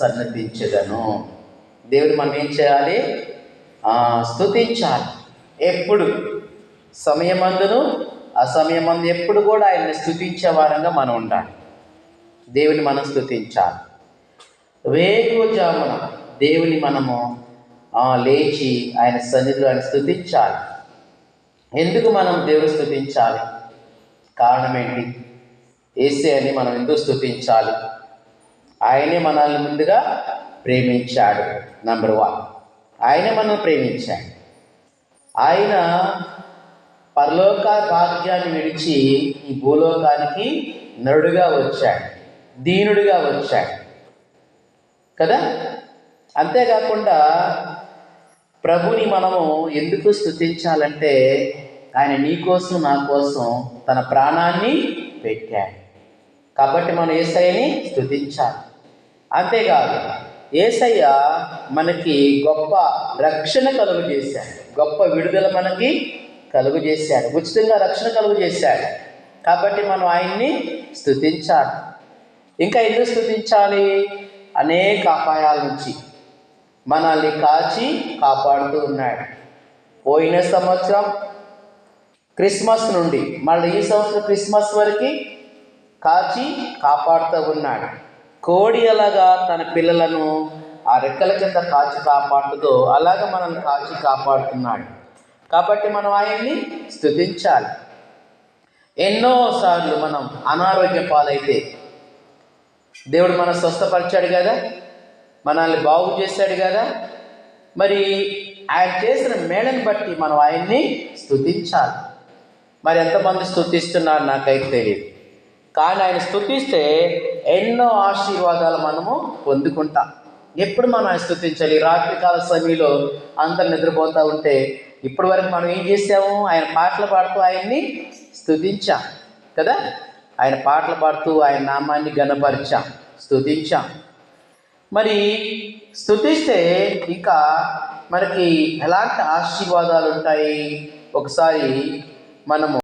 సన్నతించదను దేవుడు మనం ఏం చేయాలి? స్థుతించాలి ఎప్పుడు? సమయమందును అసమయమందు ఎప్పుడు కూడా ఆయన్ని స్థుతించే వారంగా మనం ఉండాలి. దేవుని మనం స్థుతించాలి వేకుజామున దేవుని మనము లేచి ఆయన సన్నిధిలో ఆయన స్థుతించాలి ఎందుకు మనం దేవుని స్థుతించాలి కారణం ఏంటి? ఏసే అని మనం ఎందుకు స్థుతించాలి ఆయనే మనల్ని ముందుగా ప్రేమించాడు నంబర్ వన్ ఆయనే మనల్ని ప్రేమించాడు. ఆయన పరలోక భాగ్యాన్ని విడిచి ఈ భూలోకానికి నరుడుగా వచ్చాడు దీనుడిగా వచ్చాడు. కదా? అంతేకాకుండా ప్రభుని మనము ఎందుకు స్తుతించాలంటే ఆయన నీ కోసం నా కోసం తన ప్రాణాన్ని పెట్టాడు. కాబట్టి మనం ఏసయ్యని స్థుతించాలి అంతేకాదు ఏసయ్య మనకి గొప్ప రక్షణ కలుగు చేశాడు. గొప్ప విడుదల మనకి కలుగు చేశాడు. ఉచితంగా రక్షణ కలుగు చేశాడు. కాబట్టి మనం ఆయన్ని స్థుతించాలి ఇంకా ఎందుకు స్థుతించాలి అనేక అపాయాల నుంచి. మనల్ని కాచి కాపాడుతూ ఉన్నాడు. పోయిన సంవత్సరం క్రిస్మస్ నుండి మళ్ళీ ఈ సంవత్సరం క్రిస్మస్ వరకు కాచి కాపాడుతూ ఉన్నాడు. కోడి అలాగా తన పిల్లలను ఆ రెక్కల కింద కాచి కాపాడుతుందో అలాగ మనల్ని కాచి కాపాడుతున్నాడు. కాబట్టి మనం ఆయన్ని స్థుతించాలి ఎన్నోసార్లు మనం అనారోగ్య పాలైతే దేవుడు మనం స్వస్థపరిచాడు కదా? మనల్ని బాగు చేశాడు కదా? మరి ఆయన చేసిన మేళను బట్టి మనం ఆయన్ని స్థుతించాలి మరి ఎంతమంది స్థుతిస్తున్నారు నాకైతే తెలియదు. కానీ ఆయన స్థుతిస్తే ఎన్నో ఆశీర్వాదాలు మనము పొందుకుంటాం. ఎప్పుడు మనం ఆయన స్థుతించాలి రాత్రికాల సమయంలో అందరు నిద్రపోతూ ఉంటే ఇప్పటి వరకు మనం ఏం చేసాము ఆయన పాటలు పాడుతూ ఆయన్ని స్థుతించాం కదా? ఆయన పాటలు పాడుతూ ఆయన నామాన్ని గణపరిచాం స్తుతించాం. మరి స్థుతిస్తే ఇంకా మనకి ఎలాంటి ఆశీర్వాదాలు ఉంటాయి? ఒకసారి మనము